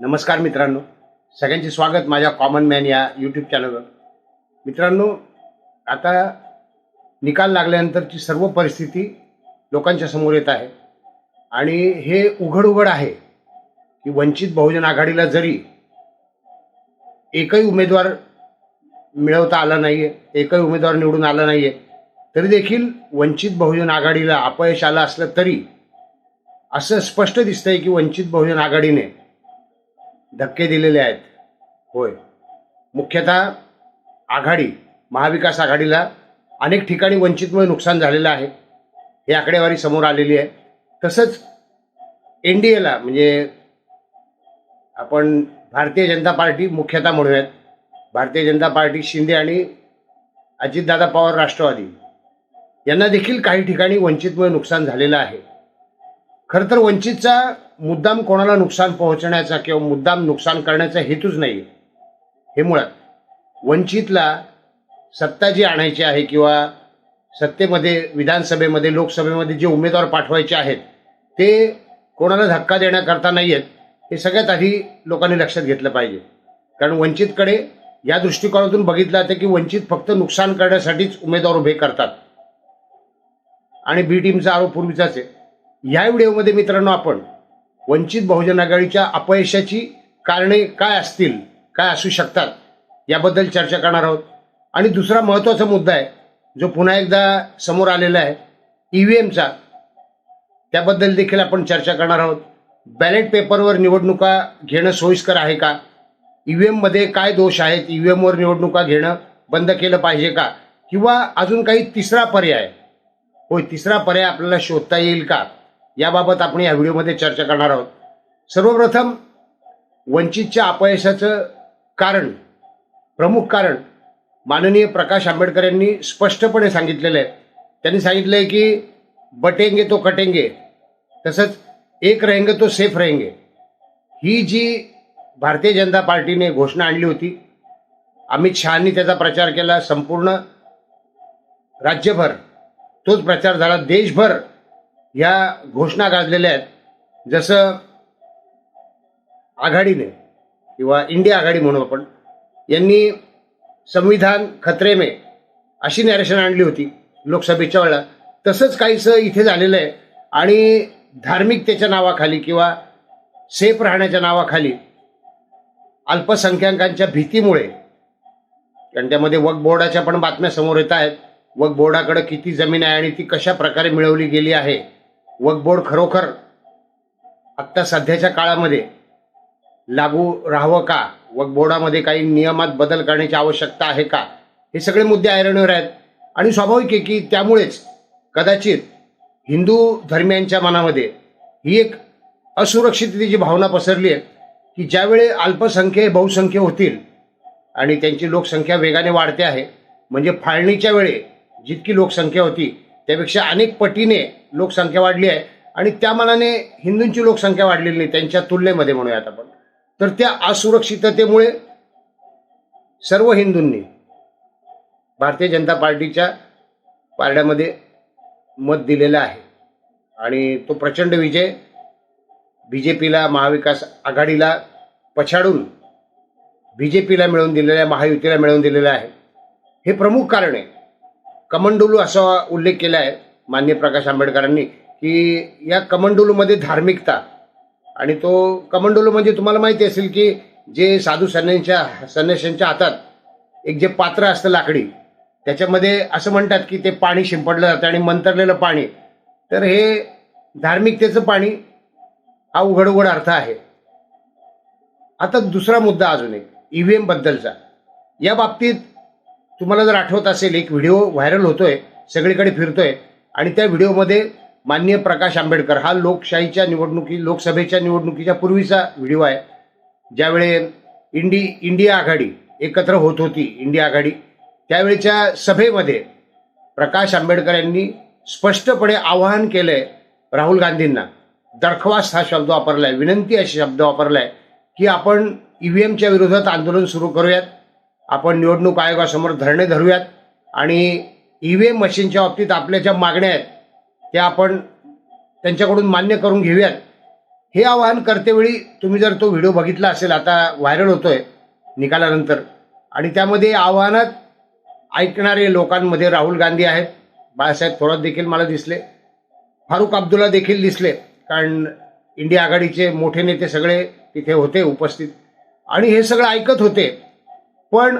नमस्कार मित्रांनो. सगळ्यांचे स्वागत माझ्या कॉमन मॅन या यूट्यूब चॅनलवर मित्रांनो आता निकाल लागल्यानंतरची सर्व परिस्थिती लोकांच्या समोर येत आहे. आणि हे उघड उघड आहे की वंचित बहुजन आघाडीला जरी एकही उमेदवार मिळवता आला नाही आहे एकही उमेदवार निवडून आला नाही आहे तरी देखील वंचित बहुजन आघाडीला अपयश आलं असलं तरी असं स्पष्ट दिसतंय की वंचित बहुजन आघाडीने धक्के दिलेले आहेत. होय. मुख्यतः आघाडी महाविकास आघाडीला अनेक ठिकाणी वंचितमुळे नुकसान झालेलं आहे. हे आकडेवारी समोर आलेली आहे. तसंच एन डी एला म्हणजे आपण भारतीय जनता पार्टी मुख्यतः म्हणूयात. भारतीय जनता पार्टी शिंदे आणि अजितदादा पवार राष्ट्रवादी यांना देखील काही ठिकाणी वंचितमुळे नुकसान झालेलं आहे. खरं तर वंचितचा मुद्दाम कोणाला नुकसान पोहोचण्याचा किंवा मुद्दाम नुकसान करण्याचा हेतूच नाही हे मुळात. वंचितला सत्ता जी आणायची आहे किंवा सत्तेमध्ये विधानसभेमध्ये लोकसभेमध्ये जे उमेदवार पाठवायचे आहेत ते कोणाला धक्का देण्याकरता नाही आहेत हे सगळ्यात आधी लोकांनी लक्षात घेतलं पाहिजे. कारण वंचितकडे या दृष्टिकोनातून बघितलं जातं की वंचित फक्त नुकसान करण्यासाठीच उमेदवार उभे करतात. आणि बी टीमचा आरोप पूर्वीचाच आहे. या व्हिडिओमध्ये मित्रांनो आपण वंचित बहुजन आघाडीच्या अपयशाची कारणे काय असतील काय असू शकतात याबद्दल चर्चा करणार आहोत. आणि दुसरा महत्त्वाचा मुद्दा आहे जो पुन्हा एकदा समोर आलेला आहे ई व्ही एमचा त्याबद्दल देखील आपण चर्चा करणार आहोत. बॅलेट पेपरवर निवडणुका घेणं सोयीस्कर आहे का? ई व्ही एममध्ये काय दोष आहेत? ई व्ही एमवर निवडणुका घेणं बंद केलं पाहिजे का? किंवा अजून काही तिसरा पर्याय? होय तिसरा पर्याय आपल्याला शोधता येईल का? याबाबत आपण या व्हिडिओमध्ये चर्चा करणार आहोत. सर्वप्रथम वंचितच्या अपयशाचं कारण प्रमुख कारण माननीय प्रकाश आंबेडकर यांनी स्पष्टपणे सांगितलेलं आहे. त्यांनी सांगितलं आहे की बटेंगे तो कटेंगे तसंच एक रहेंगे तो सेफ रहेंगे. ही जी भारतीय जनता पार्टीने घोषणा आणली होती अमित शहानी त्याचा प्रचार केला संपूर्ण राज्यभर तोच प्रचार झाला देशभर या घोषणा गाजलेल्या आहेत. जसं आघाडीने किंवा इंडिया आघाडी म्हणू आपण यांनी संविधान खतरे में अशी नॅरेशन आणली होती लोकसभेच्या वेळेला तसंच काहीसं इथे झालेलं आहे. आणि धार्मिकतेच्या नावाखाली किंवा सेफ राहण्याच्या नावाखाली अल्पसंख्याकांच्या भीतीमुळे कारण त्यामध्ये वक बोर्डाच्या पण बातम्या समोर येत आहेत वक बोर्डाकडे किती जमीन आहे आणि ती कशा प्रकारे मिळवली गेली आहे वकबोर्ड खरोखर आत्ता सध्याच्या काळामध्ये लागू राहावं का? वक बोर्डामध्ये काही नियमात बदल करण्याची आवश्यकता आहे का? हे सगळे मुद्दे ऐरणीवर आहेत. आणि स्वाभाविक आहे की त्यामुळेच कदाचित हिंदू धर्मियांच्या मनामध्ये ही एक असुरक्षिततेची भावना पसरली आहे की ज्यावेळी अल्पसंख्य बहुसंख्य होतील आणि त्यांची लोकसंख्या वेगाने वाढते आहे म्हणजे फाळणीच्या वेळी जितकी लोकसंख्या होती त्यापेक्षा अनेक पटीने लोकसंख्या वाढली आहे. आणि त्या मनाने हिंदूंची लोकसंख्या वाढलेली नाही त्यांच्या तुलनेमध्ये म्हणूयात आपण. तर त्या असुरक्षिततेमुळे सर्व हिंदूंनी भारतीय जनता पार्टीच्या पारड्यामध्ये मत दिलेलं आहे. आणि तो प्रचंड विजय बी जे पीला महाविकास आघाडीला पछाडून बी जे पीला मिळवून दिलेला आहे महायुतीला मिळवून दिलेला आहे. हे प्रमुख कारण आहे. कमंडोलू असा उल्लेख केला आहे मान्य प्रकाश आंबेडकरांनी की या कमंडोलूमध्ये धार्मिकता आणि तो कमंडोलू म्हणजे तुम्हाला माहिती असेल की जे साधू संन्यांच्या संन्याशांच्या हातात एक जे पात्र असतं लाकडी त्याच्यामध्ये असं म्हणतात की ते पाणी शिंपडलं जातं आणि मंतरलेलं पाणी. तर हे धार्मिकतेचं पाणी हा उघड उघड अर्थ आहे. आता दुसरा मुद्दा अजून एक ई व्ही एम बद्दलचा. या बाबतीत तुम्हाला जर आठवत असेल एक व्हिडिओ व्हायरल होतोय सगळीकडे फिरतोय आणि त्या व्हिडिओमध्ये माननीय प्रकाश आंबेडकर हा लोकशाहीच्या निवडणुकी लोकसभेच्या निवडणुकीच्या पूर्वीचा व्हिडिओ आहे. ज्यावेळे इंडी इंडिया आघाडी एकत्र होत होती इंडिया आघाडी त्यावेळेच्या सभेमध्ये प्रकाश आंबेडकर यांनी स्पष्टपणे आवाहन केलं आहे राहुल गांधींना. दरख्वास्त हा शब्द वापरला आहे विनंती असे शब्द वापरला आहे की आपण ई व्ही एमच्या विरोधात आंदोलन सुरू करूयात आपण निवडणूक आयोगासमोर धरणे धरूयात. आणि ई व्ही एम मशीनच्या बाबतीत आपल्या ज्या मागण्या आहेत त्या आपण त्यांच्याकडून मान्य करून घेऊयात. हे आवाहन करतेवेळी तुम्ही जर तो व्हिडिओ बघितला असेल आता व्हायरल होतोय निकालानंतर. आणि त्यामध्ये आव्हानात ऐकणारे लोकांमध्ये राहुल गांधी आहेत बाळासाहेब थोरात देखील मला दिसले फारुख अब्दुल्ला देखील दिसले कारण इंडिया आघाडीचे मोठे नेते सगळे तिथे होते उपस्थित. आणि हे सगळं ऐकत होते. पण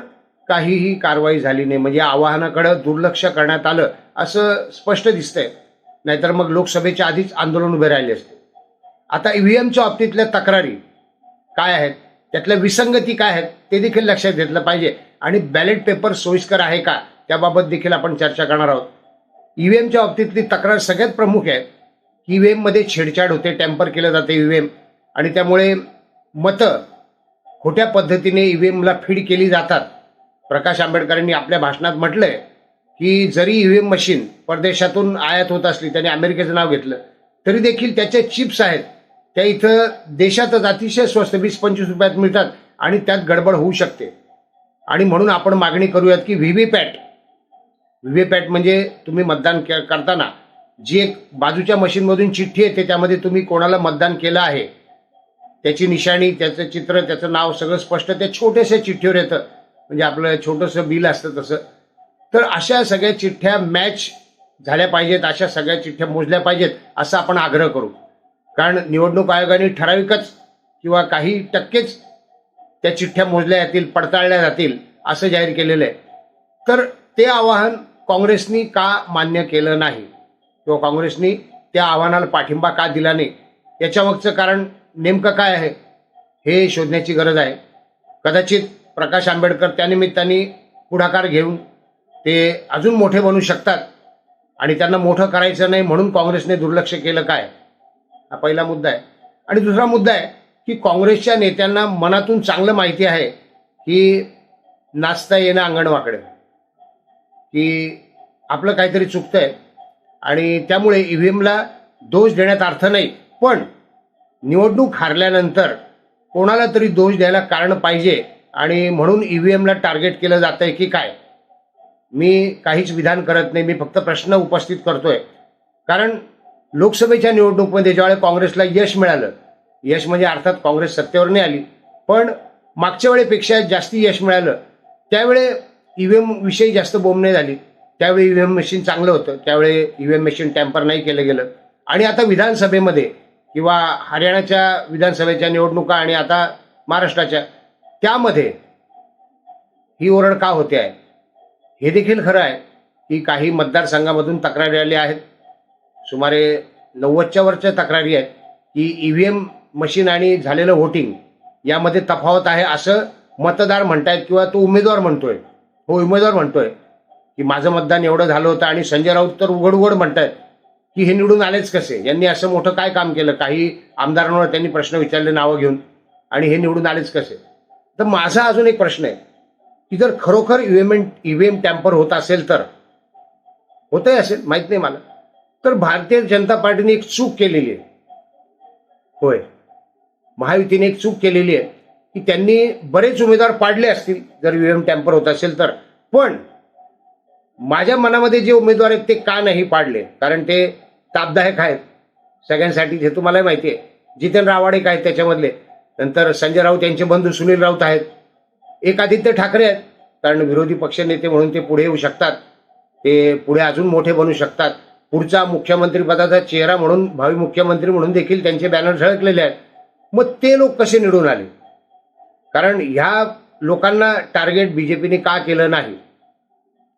काहीही कारवाई झाली नाही. म्हणजे आवाहनाकडं दुर्लक्ष करण्यात आलं असं स्पष्ट दिसतंय. नाहीतर मग लोकसभेच्या आधीच आंदोलन उभे राहिले असते. आता ईव्हीएमच्या बाबतीतल्या तक्रारी काय आहेत? त्यातल्या विसंगती काय आहेत? ते देखील लक्षात घेतलं पाहिजे. आणि बॅलेट पेपर सोयीस्कर आहे का? त्याबाबत देखील आपण चर्चा करणार आहोत. ईव्हीएमच्या बाबतीतली तक्रार सगळ्यात प्रमुख आहे ईव्हीएम एममध्ये छेडछाड होते टॅम्पर केलं जाते ईव्हीएम. आणि त्यामुळे मतं खोट्या पद्धतीने ईव्हीएमला फीड केली जातात. प्रकाश आंबेडकरांनी आपल्या भाषणात म्हटलंय की जरी ईव्हीएम मशीन परदेशातून आयात होत असली त्याने अमेरिकेचं नाव घेतलं तरी देखील त्याचे चिप्स आहेत. त्या इथं देशातच अतिशय स्वस्त वीस पंचवीस रुपयात मिळतात आणि त्यात गडबड होऊ शकते. आणि म्हणून आपण मागणी करूयात की V V PAT V V PAT म्हणजे तुम्ही मतदान करताना जी एक बाजूच्या मशीनमधून चिठ्ठी येते त्यामध्ये तुम्ही कोणाला मतदान केलं आहे त्याची निशाणी त्याचं चित्र त्याचं नाव सगळं स्पष्ट त्या छोट्याशा चिठ्ठीवर येतं. म्हणजे आपलं छोटंसं बिल असतं तसं. तर अशा सगळ्या चिठ्ठ्या मॅच झाल्या पाहिजेत अशा सगळ्या चिठ्ठ्या मोजल्या पाहिजेत असं आपण आग्रह करू. कारण निवडणूक आयोगाने ठराविकच किंवा काही टक्केच त्या चिठ्ठ्या मोजल्या जातील पडताळल्या जातील असं जाहीर केलेलं आहे. तर ते आवाहन काँग्रेसनी का मान्य केलं नाही? किंवा काँग्रेसनी त्या आव्हानाला पाठिंबा का दिला नाही? याच्यामागचं कारण नेमकं काय आहे हे शोधण्याची गरज आहे. कदाचित प्रकाश आंबेडकर त्यानिमित्ताने पुढाकार घेऊन ते अजून मोठे बनू शकतात आणि त्यांना मोठं करायचं नाही म्हणून काँग्रेसने दुर्लक्ष केलं काय? हा पहिला मुद्दा आहे. आणि दुसरा मुद्दा आहे की काँग्रेसच्या नेत्यांना मनातून चांगलं माहिती आहे की नाचता येणं अंगणवाकडे. की आपलं काहीतरी चुकतंय आणि त्यामुळे ईव्हीएमला दोष देण्यात अर्थ नाही. पण निवडणूक हारल्यानंतर कोणाला तरी दोष द्यायला कारण पाहिजे आणि म्हणून ईव्हीएमला टार्गेट केलं जात आहे की काय? मी काहीच विधान करत नाही. मी फक्त प्रश्न उपस्थित करतोय. कारण लोकसभेच्या निवडणुकीमध्ये ज्यावेळेला काँग्रेसला यश मिळालं यश म्हणजे अर्थात काँग्रेस सत्तेवर नाही आली पण मागच्या वेळेपेक्षा जास्ती यश मिळालं त्यावेळे ईव्हीएम विषयी जास्त बोंबणे झाली. त्यावेळी ईव्हीएम मशीन चांगलं होतं. त्यावेळी ईव्हीएम मशीन टॅम्पर नाही केलं गेलं. आणि आता विधानसभेमध्ये किंवा हरियाणाच्या विधानसभेच्या निवडणुका आणि आता महाराष्ट्राच्या त्यामध्ये ही ओरड का होते आहे? हे देखील खरं आहे की काही मतदारसंघामधून तक्रारी आल्या आहेत. सुमारे नव्वदच्या वरच्या तक्रारी आहेत की ई व्ही एम मशीन आणि झालेलं व्होटिंग यामध्ये तफावत आहे असं मतदार म्हणतायत किंवा तो उमेदवार म्हणतोय. हो उमेदवार म्हणतोय की माझं मतदान एवढं झालं होतं आणि संजय राऊत तर उघड उघड म्हणतायत. की हे निवडून आलेच कसे? यांनी असं मोठं काय काम केलं? काही आमदारांवर त्यांनी प्रश्न विचारले नावं घेऊन. आणि हे निवडून आलेच कसे? तर माझा अजून एक प्रश्न आहे की जर खरोखर ईव्हीएम ईव्हीएम टॅम्पर होत असेल तर? होतही असेल माहीत नाही मला. तर भारतीय जनता पार्टीने एक चूक केलेली आहे. होय. महायुतीने एक चूक केलेली आहे की त्यांनी बरेच उमेदवार पाडले असतील जर ईव्हीएम टॅम्पर होत असेल तर. पण माझ्या मनामध्ये जे उमेदवार आहेत ते का नाही पाडले? कारण ते तापदायक आहेत. सगळ्यांसाठी हे तुम्हालाही माहिती आहे. जितेंद्र आव्हाड एक आहेत त्याच्यामधले. नंतर संजय राऊत यांचे बंधू सुनील राऊत आहेत. एक आदित्य ठाकरे आहेत. कारण विरोधी पक्षनेते म्हणून ते पुढे येऊ शकतात. ते पुढे अजून मोठे बनू शकतात. पुढचा मुख्यमंत्रीपदाचा चेहरा म्हणून भावी मुख्यमंत्री म्हणून देखील त्यांचे बॅनर झळकलेले आहेत. मग ते लोक कसे निवडून आले? कारण ह्या लोकांना टार्गेट बीजेपीने का केलं नाही?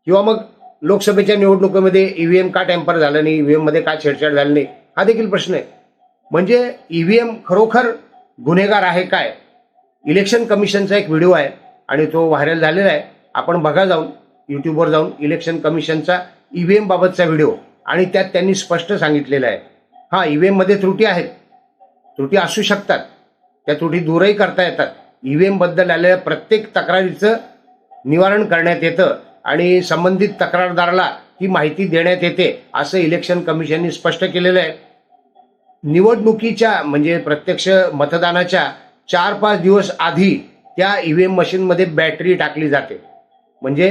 किंवा मग लोकसभेच्या निवडणुकीमध्ये ईव्हीएम का टॅम्पर झालं नाही? ईव्हीएममध्ये का छेडछाड झाली नाही? हा देखील प्रश्न आहे. म्हणजे ईव्हीएम खरोखर गुन्हेगार आहे काय? इलेक्शन कमिशनचा एक व्हिडिओ आहे आणि तो व्हायरल झालेला आहे. आपण बघा जाऊन युट्यूबवर जाऊन इलेक्शन कमिशनचा ईव्हीएम बाबतचा व्हिडिओ आणि त्यात त्यांनी स्पष्ट सांगितलेलं आहे. हा ईव्हीएममध्ये त्रुटी आहेत. त्रुटी असू शकतात. त्या त्रुटी दूरही करता येतात. ईव्हीएमबद्दल आलेल्या प्रत्येक तक्रारीचं निवारण करण्यात येतं. आणि संबंधित तक्रारदाराला ही माहिती देण्यात येते असं इलेक्शन कमिशनने स्पष्ट केलेलं आहे. निवडणुकीच्या म्हणजे प्रत्यक्ष मतदानाच्या चार पाच दिवस आधी त्या ईव्हीएम मशीनमध्ये बॅटरी टाकली जाते. म्हणजे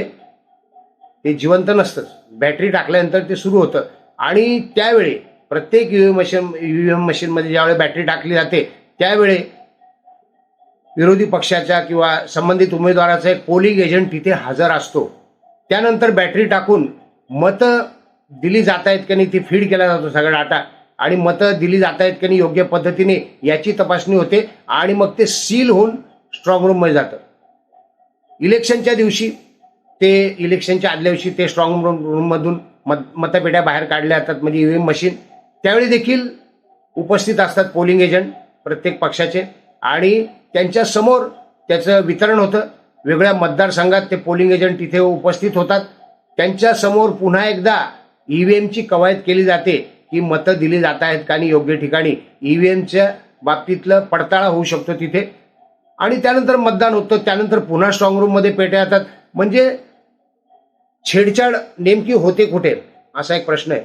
ते जिवंत नसतंच. बॅटरी टाकल्यानंतर ते सुरू होतं. आणि त्यावेळी प्रत्येक EVM machine E V M मशीनमध्ये ज्यावेळी बॅटरी टाकली जाते त्यावेळी विरोधी पक्षाच्या किंवा संबंधित उमेदवाराचा एक पोलिंग एजंट तिथे हजर असतो. त्यानंतर बॅटरी टाकून मतं दिली जात आहेत की नाही ती फीड केला जातो सगळा डाटा. आणि मतं दिली जात आहेत की नाही योग्य पद्धतीने याची तपासणी होते आणि मग ते सील होऊन स्ट्रॉंग रूममध्ये जातं. इलेक्शनच्या दिवशी ते इलेक्शनच्या आदल्या दिवशी ते स्ट्रॉंग रूम रूममधून मत मतपेट्या बाहेर काढल्या जातात म्हणजे ईव्हीएम मशीन. त्यावेळी देखील उपस्थित असतात पोलिंग एजंट प्रत्येक पक्षाचे. आणि त्यांच्यासमोर त्याचं वितरण होतं. वेगळ्या मतदारसंघात ते पोलिंग एजंट तिथे उपस्थित होतात. त्यांच्यासमोर पुन्हा एकदा ईव्हीएमची कवायत केली जाते. की मतं दिली जात आहेत का आणि योग्य ठिकाणी. ईव्हीएमच्या बाबतीतलं पडताळा होऊ शकतो तिथे. आणि त्यानंतर मतदान होतं. त्यानंतर पुन्हा स्ट्रॉंग रूममध्ये पेट्या येतात. म्हणजे छेडछाड नेमकी होते कुठे? असा एक प्रश्न आहे.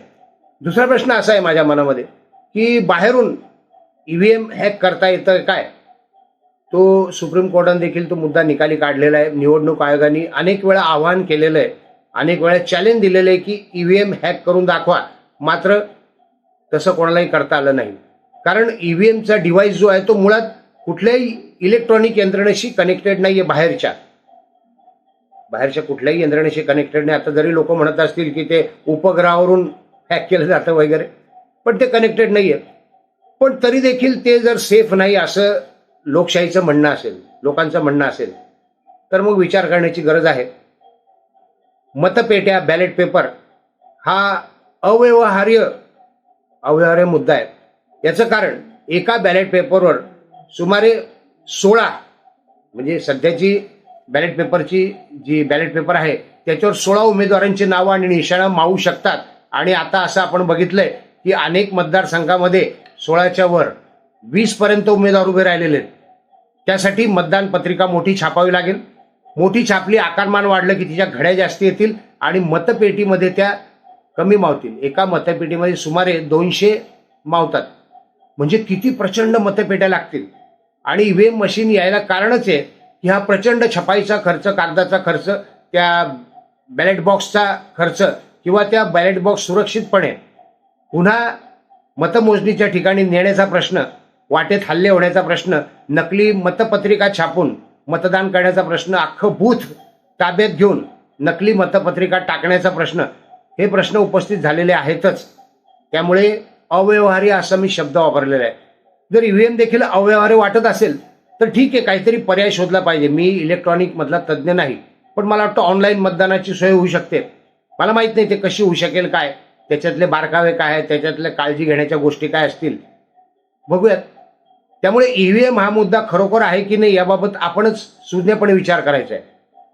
दुसरा प्रश्न असा आहे माझ्या मनामध्ये की बाहेरून ईव्हीएम हॅक करता येतं काय? तो सुप्रीम कोर्टाने देखील तो मुद्दा निकाली काढलेला आहे. निवडणूक आयोगाने अनेक वेळा आवाहन केलेलं आहे. अनेक वेळा चॅलेंज दिलेलं आहे की ईव्हीएम हॅक करून दाखवा. मात्र तसं कोणालाही करता आलं नाही. कारण ईव्हीएमचा डिव्हाइस जो आहे तो मुळात कुठल्याही इलेक्ट्रॉनिक यंत्रणेशी कनेक्टेड नाही आहे बाहेरच्या. बाहेरच्या कुठल्याही यंत्रणेशी कनेक्टेड नाही. आता जरी लोक म्हणत असतील की ते उपग्रहावरून हॅक केलं जातं वगैरे पण ते कनेक्टेड नाही आहे पण तरी देखील ते जर सेफ नाही असं लोकशाहीचं म्हणणं असेल लोकांचं म्हणणं असेल तर मग विचार करण्याची गरज आहे. मतपेट्या बॅलेट पेपर हा अव्यवहार्य अव्यवहार्य मुद्दा आहे. याचं कारण एका बॅलेट पेपरवर सुमारे सोळा म्हणजे सध्याची बॅलेट पेपरची जी बॅलेट पेपर आहे त्याच्यावर सोळा उमेदवारांची नावं आणि निशाणा मावू शकतात. आणि आता असं आपण बघितलंय की अनेक मतदारसंघामध्ये सोळाच्या वर वीस पर्यंत उमेदवार उभे राहिलेले आहेत. त्यासाठी मतदान पत्रिका मोठी छापावी लागेल. मोठी छापली आकारमान वाढलं की तिच्या घड्या जास्त येतील आणि मतपेटीमध्ये त्या कमी मावतील. एका मतपेटीमध्ये सुमारे दोनशे मावतात. म्हणजे किती प्रचंड मतपेट्या लागतील? आणि ईव्हीएम मशीन यायला कारणच आहे की हा प्रचंड छपाईचा खर्च कागदाचा खर्च त्या बॅलेट बॉक्सचा खर्च किंवा त्या बॅलेट बॉक्स सुरक्षितपणे पुन्हा मतमोजणीच्या ठिकाणी नेण्याचा प्रश्न वाटेत हल्ले होण्याचा प्रश्न नकली मतपत्रिका छापून मतदान करण्याचा प्रश्न अख्खं बूथ ताब्यात घेऊन नकली मतपत्रिका टाकण्याचा प्रश्न हे प्रश्न उपस्थित झालेले आहेतच. त्यामुळे अव्यवहारी असा मी शब्द वापरलेला आहे. जर ईव्हीएम देखील अव्यवहारी वाटत असेल तर ठीक आहे काहीतरी पर्याय शोधला पाहिजे. मी इलेक्ट्रॉनिक मधला तज्ज्ञ नाही पण मला वाटतं ऑनलाईन मतदानाची सोय होऊ शकते. मला माहीत नाही ते कशी होऊ शकेल काय? त्याच्यातले बारकावे काय आहेत? त्याच्यातल्या काळजी घेण्याच्या गोष्टी काय असतील? बघूयात. त्यामुळे ईव्हीएम हा मुद्दा खरोखर आहे की नाही याबाबत आपणच सुज्ञपणे विचार करायचा आहे.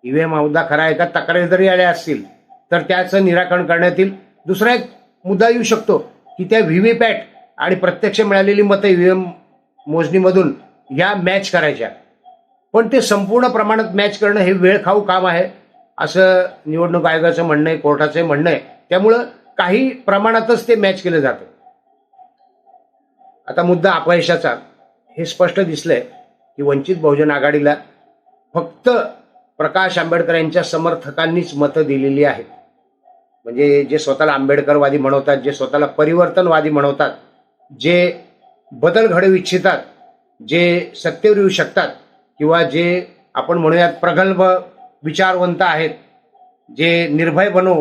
ईव्हीएम हा मुद्दा खरा आहे का? तक्रारी जरी आल्या असतील तर त्याचं निराकरण करण्यात येईल. दुसरा एक मुद्दा येऊ शकतो की त्या व्ही व्ही पॅट आणि प्रत्यक्ष मिळालेली मतं ईव्हीएम मोजणीमधून ह्या मॅच करायच्या. पण ते संपूर्ण प्रमाणात मॅच करणं हे वेळखाऊ काम आहे असं निवडणूक आयोगाचं म्हणणं आहे कोर्टाचं म्हणणं आहे. त्यामुळं काही प्रमाणातच ते मॅच केलं जातं. आता मुद्दा अपयशाचा. हे स्पष्ट दिसलंय की वंचित बहुजन आघाडीला फक्त प्रकाश आंबेडकर यांच्या समर्थकांनीच मतं दिलेली आहेत. म्हणजे जे स्वतःला आंबेडकरवादी म्हणवतात जे स्वतःला परिवर्तनवादी म्हणवतात जे बदल घडवू इच्छितात जे सत्तेवर येऊ शकतात किंवा जे आपण म्हणूयात प्रगल्भ विचारवंत आहेत जे निर्भय बनवू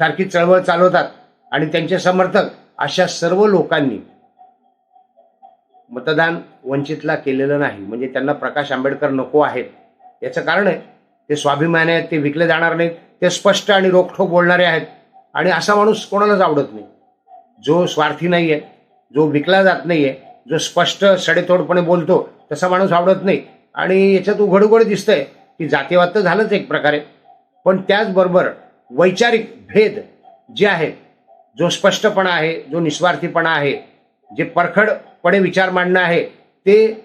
सारखी चळवळ चालवतात आणि त्यांचे समर्थक अशा सर्व लोकांनी मतदान वंचितला केलेलं नाही. म्हणजे त्यांना प्रकाश आंबेडकर नको आहेत. याचं कारण आहे ते स्वाभिमानी आहेत ते विकले जाणार नाहीत ते स्पष्ट आणि रोखठोक बोलणारे आहेत. आणि असा माणूस कोणालाच आवडत नाही. जो स्वार्थी नाही आहे जो विकला जात नाही आहे जो स्पष्ट सडेतोडपणे बोलतो तसा माणूस आवडत नाही. आणि याच्यात उघड उघड दिसतंय की जातीवाद तर झालंच एक प्रकारे. पण त्याचबरोबर वैचारिक भेद जे आहेत जो स्पष्टपणा आहे जो निस्वार्थीपणा आहे जे परखड पणे विचार मांडणं आहे ते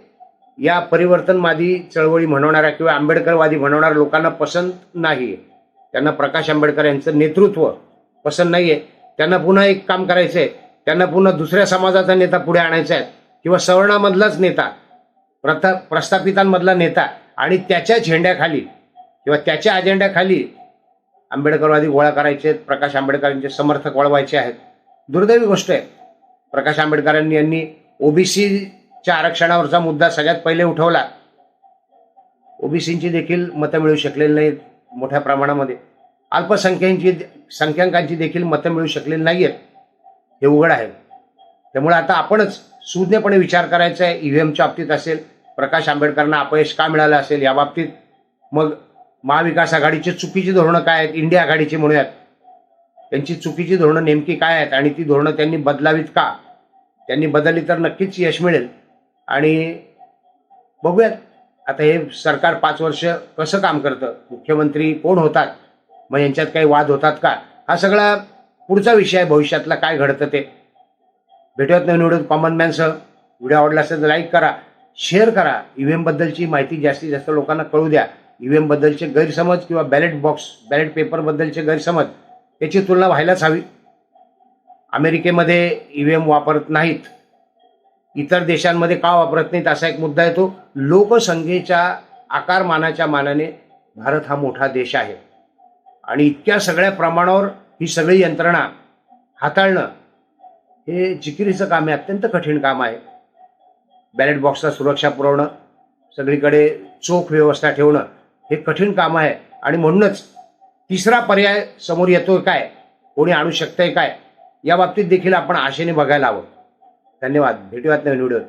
या परिवर्तनवादी चळवळी म्हणवणाऱ्या किंवा आंबेडकरवादी म्हणवणाऱ्या लोकांना पसंत नाही आहे त्यांना प्रकाश आंबेडकर यांचं नेतृत्व पसंत नाही आहे त्यांना पुन्हा एक काम करायचं आहे त्यांना पुन्हा दुसऱ्या समाजाचा नेता पुढे आणायचा आहे किंवा सवर्णामधलाच नेता प्रथा प्रस्थापितांमधला नेता आणि त्याच्या झेंड्याखाली किंवा त्याच्या अजेंड्याखाली आंबेडकरवादी गोळा करायचे आहेत प्रकाश आंबेडकरांचे समर्थक वळवायचे आहेत. दुर्दैवी गोष्ट आहे. प्रकाश आंबेडकरांनी यांनी ओबीसीच्या आरक्षणावरचा मुद्दा सगळ्यात पहिले उठवला. ओबीसींची देखील मतं मिळू शकलेली नाहीत मोठ्या प्रमाणामध्ये. अल्पसंख्यांची संख्यांकांची देखील मतं मिळू शकलेली नाही आहेत हे उघड आहे. त्यामुळे आता आपणच सुज्ञपणे विचार करायचा आहे. ईव्हीएमच्या बाबतीत असेल प्रकाश आंबेडकरांना अपयश का मिळालं असेल या बाबतीत? मग महाविकास आघाडीची चुकीची धोरणं काय आहेत? इंडिया आघाडीची म्हणूयात. त्यांची चुकीची धोरणं नेमकी काय आहेत? आणि ती धोरणं त्यांनी बदलावीत का? त्यांनी बदलली तर नक्कीच यश मिळेल. आणि बघूयात आता हे सरकार पाच वर्ष कसं काम करतं? मुख्यमंत्री कोण होतात? मग यांच्यात काही वाद होतात का? हा सगळा पुढचा विषय आहे भविष्यातला काय घडतं ते. भेटूयात नवीन व्हिडिओ कॉमन मॅनसह व्हिडिओ आवडला असेल तर लाईक करा शेअर करा. ईव्हीएम एमबद्दलची माहिती जास्तीत जास्त लोकांना कळू द्या. ईव्हीएम एमबद्दलचे गैरसमज किंवा बॅलेट बॉक्स बॅलेट पेपरबद्दलचे गैरसमज याची तुलना व्हायलाच हवी. अमेरिकेमध्ये ईव्हीएम वापरत नाहीत. इतर देशांमध्ये का वापरत नाहीत असा एक मुद्दा येतो. लोकसंख्येच्या आकारमानाच्या मानाने भारत हा मोठा देश आहे. आणि इतक्या सगळ्या प्रमाणावर ही सगळी यंत्रणा हाताळणं हे जिकिरीचं काम आहे. अत्यंत कठीण काम आहे. बॅलेट बॉक्सला सुरक्षा पुरवणं सगळीकडे चोख व्यवस्था ठेवणं हे कठीण काम आहे. आणि म्हणूनच तिसरा पर्याय समोर येतोय काय? कोणी आणू शकतंय काय? या बाबतीत देखील आपण आशेने बघायला हवं. धन्यवाद. भेटूयात नवीन व्हिडिओत.